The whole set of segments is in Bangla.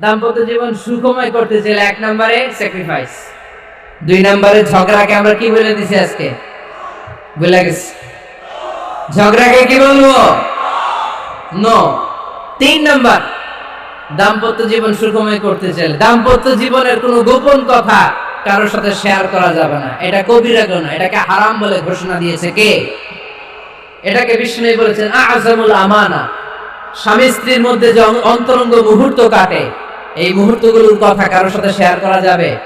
দাম্পত্য জীবন সুখময় করতে চাইলে এক নম্বরে স্যাক্রিফাইস দুই নম্বরে ঝগড়াকে আমরা কি বলে দিছি আজকে? বলে গেছি। ঝগড়াকে কি বলব? নো তিন নাম্বার, দাম্পত্য জীবন সুখময় করতে চাইলে। দাম্পত্য জীবনের কোনো গোপন কথা কারোর সাথে শেয়ার করা যাবে না। এটা কবিরা গুণ এটাকে হারাম বলে ঘোষণা দিয়েছে কে? এটাকে বিষ্ণু বলেছেন আজমুল আমানা। স্বামী স্ত্রীর মধ্যে যে অন্তরঙ্গ মুহূর্ত কাটে এই মুহূর্তগুলোর কথা কারোর সাথে শেয়ার করা যাবে?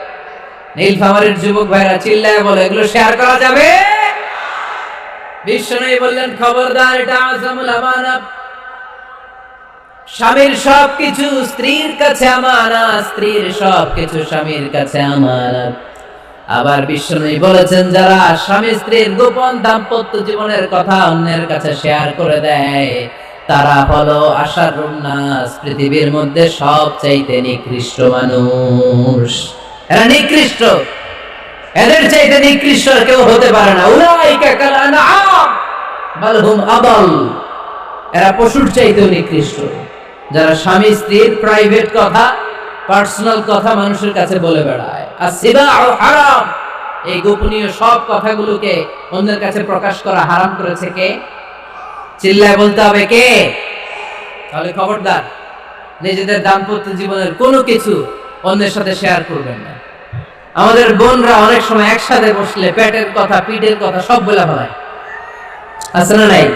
নীলফামারীর যুবক ভাইরা চিল্লায় বলে, এগুলো শেয়ার করা যাবে? বিষ্ণু বললেন, খবরদার, এটা আজমুল আমানা স্বামীর সবকিছু স্ত্রীর কাছে আমানত স্ত্রীর সবকিছু স্বামীর কাছে আমানত আবার বিষ্ণু বলেছেন, যারা স্বামী স্ত্রীর গোপন দাম্পত্য জীবনের কথা অন্যের কাছে শেয়ার করে দেয় তারা হলো আশার নাস, পৃথিবীর মধ্যে সবচাইতে নিকৃষ্ট মানুষ। এরা নিকৃষ্ট। এদের চাইতে নিকৃষ্ট কেউ হতে পারে না। উলাইকা কাল আনআম, বাল হুম এরা পশুর চাইতেও নিকৃষ্ট। যারা স্বামী স্ত্রীর প্রাইভেট কথা পার্সোনাল কথা মানুষের কাছে বলে বেড়ায়। আর সিবা হারাম, এই গোপনীয় সব কথাগুলোকে অন্যের কাছে প্রকাশ করা হারাম করেছে কে? চিল্লায় বলতে হবে কে? তাহলে খবরদার, নিজেদের দাম্পত্য জীবনের কোনো কিছু অন্যের সাথে শেয়ার করবেন না। আমাদের বোনরা অনেক সময় একসাথে বসলে পেটের কথা, পিঠের কথা সব বলে ফেলায়। আছে না নাই?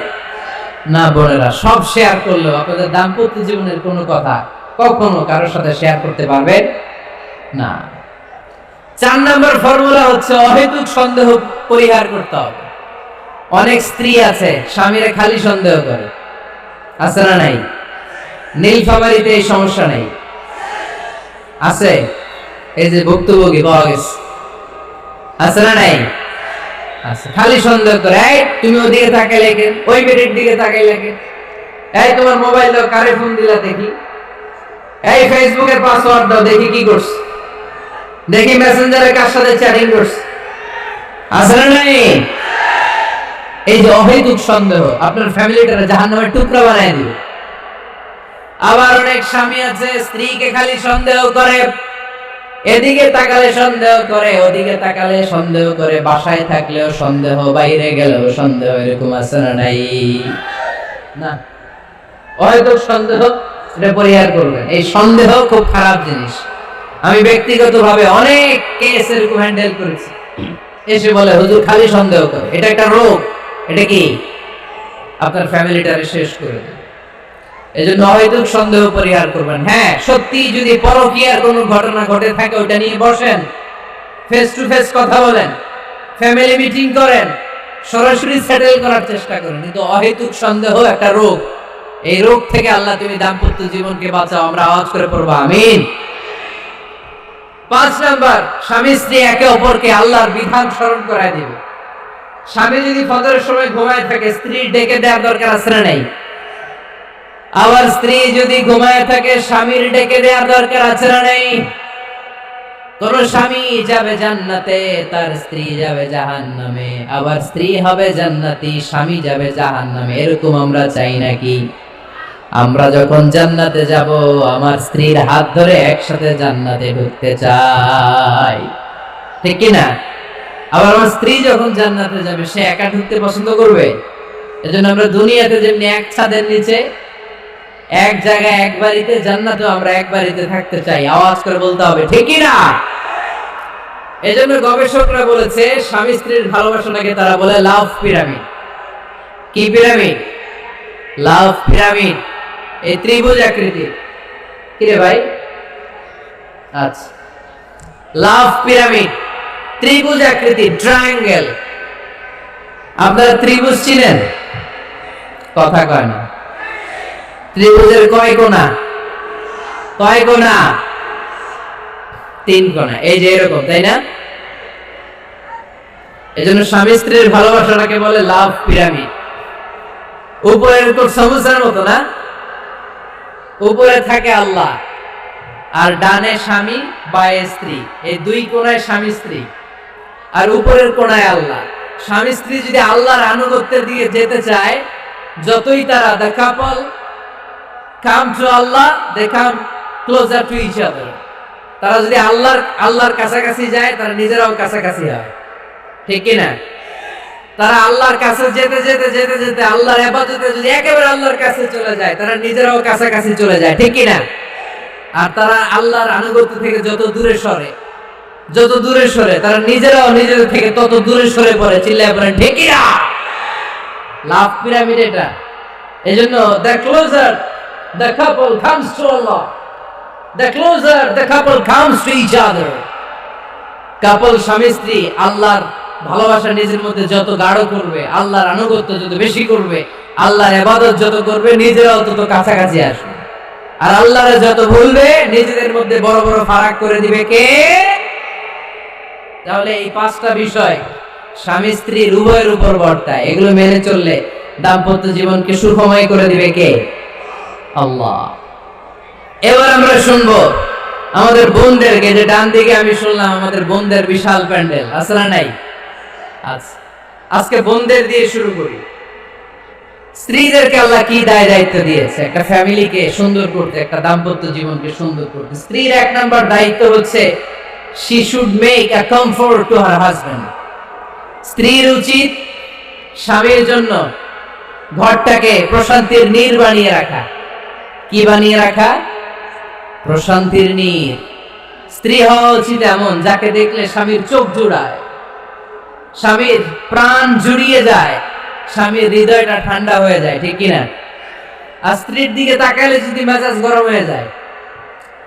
না বোনেরা, সব শেয়ার করলেও আপনাদের দাম্পত্য জীবনের কোনো কথা কখনো কারোর সাথে শেয়ার করতে পারবেন না। চার নম্বর ফর্মুলা হচ্ছে, অহেতুক সন্দেহ পরিহার করতে হবে। অনেক স্ত্রী আছে, স্বামীরে খালি সন্দেহ করে। আছে না নাই? নীলফামারিতে এই সমস্যা নেই। আছে? এই যে ভুক্তভোগী, পাওয়া গেছে। আছে না নাই? খালি সন্দেহ করে। এই, তুমি ওদিকে তাকাইলে কেন? ওই মেয়েটির দিকে তাকাইলে কেন? এই, তোমার মোবাইল দাও, কারে ফোন দিলা দেখি? এই ফেসবুকের পাসওয়ার্ড দাও, দেখি কি করছ। দেখি মেসেঞ্জারে কার সাথে চ্যাটিং করছ। আছে না নাই? এই যে অহেতুক সন্দেহ, আপনার ফ্যামিলিটারে জাহান্নামের টুকরা বানায় দিবে। আবার অনেক স্বামী আছে, স্ত্রীকে খালি সন্দেহ করে, এদিকে তাকালে সন্দেহ করে, ওদিকে তাকালে সন্দেহ করে, বাসায় থাকলেও সন্দেহ, বাইরে গেলেও সন্দেহ, এরকম আছে না নাই? না। হয়তো সন্দেহ, এটা পরিহার করবেন। এই সন্দেহ খুব খারাপ জিনিস। আমি ব্যক্তিগতভাবে অনেক কেস এরকম হ্যান্ডেল করেছি। এসে বলে, হুজুর, খালি সন্দেহ করে। এটা একটা রোগ। এটা কি? আপনার ফ্যামিলিটারে শেষ করে দেবে। এজন্য অহেতুক সন্দেহ পরিহার করবেন। হ্যাঁ সত্যি যদি পরকীয়ার কোনো ঘটনা ঘটে থাকে ওটা নিয়ে বসেন। ফেস টু ফেস কথা বলেন। ফ্যামিলি মিটিং করেন। সরাসরি সেটেল করার চেষ্টা করেন। কিন্তু অহেতুক সন্দেহ একটা রোগ। এই রোগ থেকে আল্লাহ তুমি দাম্পত্য জীবনকে বাঁচাও, আমরা আওয়াজ করে পড়ব, আমিন। পাঁচ নাম্বার, স্বামী স্ত্রী একে অপরকে আল্লাহর বিধান স্মরণ করায় দিবে। স্বামী যদি ফজরের সময় ঘুমায় থাকে, স্ত্রী ডেকে দেওয়ার দরকার আছে না নাই? আবার স্ত্রী যদি ঘুমায় থাকে, স্বামীর ডেকে দেওয়ার দরকার আছে না নেই? কোন স্বামী যাবে জান্নাতে, তার স্ত্রী যাবে জাহান্নামে। আবার স্ত্রী হবে জান্নাতি, স্বামী যাবে জাহান্নামে। এরকম আমরা চাই নাকি? আমরা যখন জান্নাতে যাব, আমার স্ত্রীর হাত ধরে একসাথে জান্নাতে ঢুকতে চাই। ঠিক কি না আবার আমার স্ত্রী যখন জান্নাতে যাবে, সে একা ঢুকতে পছন্দ করবে? এজন্য আমরা দুনিয়াতে যেমনি এক ছাদের নিচে, এক জায়গায় এক বাড়িতে জান্নাতে আমরা এক বাড়িতে থাকতে চাই। আওয়াজ করে বলতে হবে ঠিকই না? এজন্য গবেষকরা বলেছে, স্বামী স্ত্রীর ভালোবাসাটাকে তারা বলে লাভ পিরামিড। কি পিরামিড? Love pyramid. এই ত্রিভুজ আকৃতির কিরে ভাই? আচ্ছা। Love pyramid. ত্রিভুজ আকৃতি ট্রায়াঙ্গেল আপনারা ত্রিভুজ চিনেন? কথা কয় না। ত্রিভুজের কয় কোণা? কয় কোণা? তিন কোণা। এই যে এরকম, তাই না? এজন্য স্বামী স্ত্রীর ভালোবাসাটাকে বলে লাভ পিরামিড উপরের উপর সমুদ্রের মতো না? উপরে থাকে আল্লাহ। আর ডানে স্বামী, বায়ে স্ত্রী। এই দুই কোণায় স্বামী স্ত্রী। আর উপরের কোণায় আল্লাহ। স্বামী স্ত্রী যদি আল্লাহর আনুগত্যের দিকে যেতে চায় যতই তারা couple come to Allah, they come closer to each other তারা যদি আল্লাহর আল্লাহর কাছাকাছি যায় তারা নিজেরাও কাছাকাছি হয়। ঠিক কি না তারা আল্লাহর কাছে যেতে যেতে যেতে যেতে আল্লাহর এবাদতে যদি একেবারে আল্লাহর কাছে চলে যায় তারা নিজেরাও কাছাকাছি চলে যায়। ঠিক কি না আর তারা আল্লাহর আনুগত্য থেকে যত দূরে সরে যত দূরে সরে, তারা নিজেরাও নিজেদের থেকে তত দূরে সরে পড়ে, চিল্লায় কি না লাভ পিরামিড এটা। এজন্য the closer, the couple comes to Allah. The closer, the couple comes to each other. Couple স্বামী স্ত্রী, আল্লাহর ভালোবাসা নিজের মধ্যে যত গাঢ় করবে, আল্লাহর আনুগত্য যত বেশি করবে, আল্লাহর এবাদত যত করবে, নিজেরাও তত কাছাকাছি আসবে। আর আল্লাহরে যত ভুলবে, নিজেদের মধ্যে বড় বড় ফারাক করে দিবে কে? তাহলে এই পাঁচটা বিষয় স্বামী স্ত্রীর উভয়ের উপর বর্তায় এগুলো মেনে চললে দাম্পত্য জীবনকে সুখময় করে দিবে কে? আল্লাহ। এবার আমরা শুনব আমাদের বোনদেরকে, যে ডান দিকে আমি শুনলাম আমাদের বোনদের বিশাল প্যান্ডেল আসলে নাই? আচ্ছা আজকে বোনদের দিয়ে শুরু করি। স্ত্রীদেরকে আল্লাহ কি দায় দায়িত্ব দিয়েছে? একটা ফ্যামিলিকে সুন্দর করতে, একটা দাম্পত্য জীবনকে সুন্দর করতে। স্ত্রীর এক নম্বর দায়িত্ব হচ্ছে she should make a comfort to her husband স্ত্রীর উচিত স্বামীর জন্য ঘরটাকে প্রশান্তির নীর বানিয়ে রাখা। কি বানিয়ে রাখা? প্রশান্তির নীর। স্ত্রী হওয়া উচিত এমন, যাকে দেখলে স্বামীর চোখ জুড়ায়। স্বামীর প্রাণ জুড়িয়ে যায়, স্বামীর হৃদয়টা ঠান্ডা হয়ে যায়, ঠিক কিনা? আর স্ত্রীর দিকে তাকালে যদি মেজাজ গরম হয়ে যায়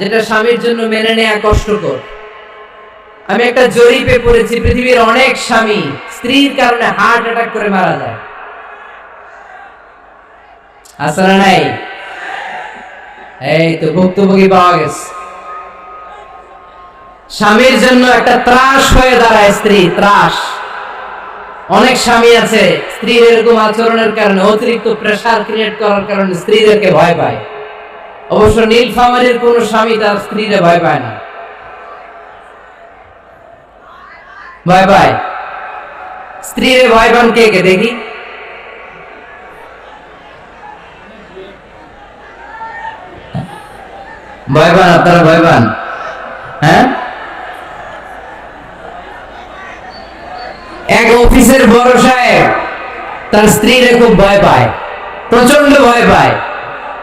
যেটা স্বামীর জন্য মেনে নেওয়া কষ্টকর। আমি একটা জরিপে পড়েছি, পৃথিবীর অনেক স্বামী স্ত্রীর কারণে হার্ট অ্যাটাক করে মারা যায়। আসলে নাই? এই তো ভুক্তভোগী পাওয়া গেছে। স্বামীর জন্য একটা ত্রাস হয়ে দাঁড়ায় স্ত্রী, ত্রাস। অনেক স্বামী আছে, স্ত্রীর এরকম আচরণের কারণে অতিরিক্ত প্রেসার ক্রিয়েট করার কারণে স্ত্রীদেরকে ভয় পায়। অবশ্য নীলফামারীর কোন স্বামী তার স্ত্রীরে ভয় পায় না। ভয় পায়? স্ত্রীরে ভয় পান কে কে? দেখি। ভয় পান, আপনারা ভয় পান? হ্যাঁ? এক অফিসের বড় সাহেব তার স্ত্রীরে খুব ভয় পায় প্রচণ্ড ভয় পায়।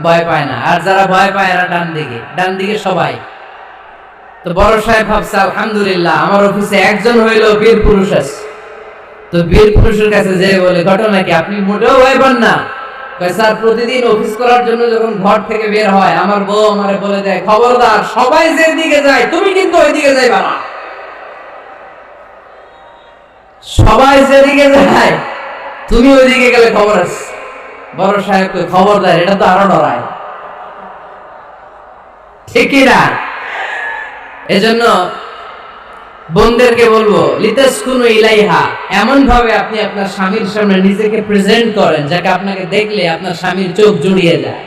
ভয় পায় না। আর যারা ভয় পায়, এরা ডান দিকে। ডান দিকে সবাই। তো বড় সাহেব ভাবছে, আলহামদুলিল্লাহ, আমার অফিসে একজন হইল বীর পুরুষ আছে। তো বীর পুরুষের কাছে যে বলে, ঘটনা কি? আপনি মোটেও ভয় পান না? স্যার, প্রতিদিন অফিস করার জন্য যখন ঘর থেকে বের হয়, আমার বউ আমারে বলে দেয়, খবরদার, সবাই যে দিকে যায়, তুমি কিন্তু ওই দিকে যাইবা না। সবাই যেদিকে যায়, তুমি ওইদিকে গেলে খবর আছে। বড় সাহেব কই, খবরদার এটা তো আরও ডরায় ঠিকই না। এজন্য বোনদেরকে বলব লিতাসকুনু ইলাইহা এমন ভাবে আপনি আপনার স্বামীর সামনে নিজেকে প্রেজেন্ট করেন যাকে আপনাকে দেখলে আপনার স্বামীর চোখ জুড়িয়ে যায়।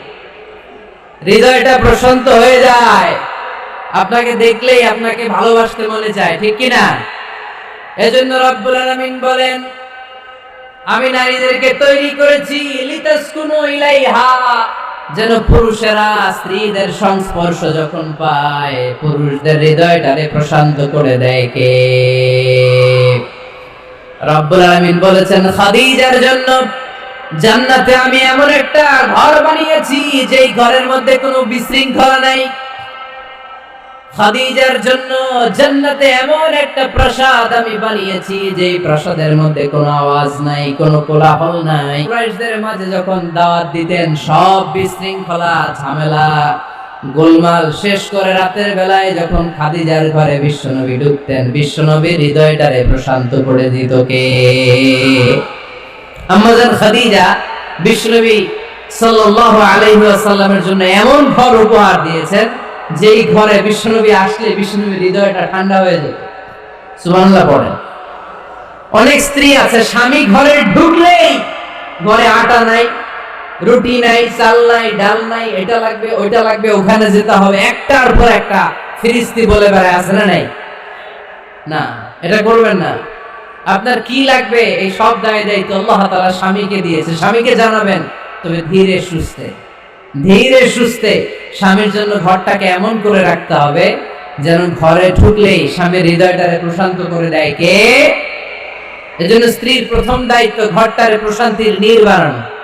হৃদয়টা প্রশান্ত হয়ে যায়। আপনাকে দেখলেই আপনাকে ভালোবাসতে মনে চায় ঠিক কি না এজন্য রব্বুল আলামিন বলেন আমি নারীদেরকে তৈরি করেছি যেন পুরুষেরা স্ত্রীদের সংস্পর্শ যখন পায়, পুরুষদের হৃদয়টারে প্রশান্ত করে দেয় কে? রব্বুল আলামিন বলেছেন, খাদিজার জন্য জান্নাতে আমি এমন একটা ঘর বানিয়েছি, যেই ঘরের মধ্যে কোনো বিশৃঙ্খলা নাই। খাদিজার জন্য জান্নাতে এমন একটা প্রাসাদ আমি বানিয়েছি যে প্রাসাদের মধ্যে কোনো আওয়াজ নাই, কোনো কোলাহল নাই। কুরাইশদের মাঝে যখন দাওয়াত দিতেন, সব বিশৃঙ্খলা, ঝামেলা, গোলমাল শেষ করে রাতের বেলায় যখন খাদিজার ঘরে বিশ্বনবী ঢুকতেন বিশ্বনবীর হৃদয়টারে প্রশান্ত করে দিত কে? আম্মাজান খাদিজা, বিশ্বনবী সাল্লাল্লাহু আলাইহি ওয়াসাল্লামের জন্য এমন ঘর উপহার দিয়েছেন যেই ঘরে বিশ্বনবী আসলে বিশ্বনবীর হৃদয়টা ঠান্ডা হয়ে যেত সুবহানাল্লাহ পড়েন। অনেক স্ত্রী আছে, স্বামী ঘরে ঢুকলেই ঘরে আটা নাই, রুটি নাই, চাল নাই, ডাল নাই, এটা লাগবে, ওইটা লাগবে, ওখানে যেতে হবে। একটার পর একটা ফিরিস্তি বলে বেড়ায়, আছে না নাই? না, এটা করবেন না। আপনার কি লাগবে? এই সব দায় দায়িত্ব আল্লাহ তাআলা স্বামীকে দিয়েছে। স্বামীকে জানাবেন, তবে ধীরে সুস্থে। ধীরে সুস্থে স্বামীর জন্য ঘরটাকে এমন করে রাখতে হবে, যেন ঘরে ঢুকলেই স্বামীর হৃদয়টারে প্রশান্ত করে দেয়। কে? এজন্য স্ত্রীর প্রথম দায়িত্ব ঘরটারে প্রশান্তির নীর বানানো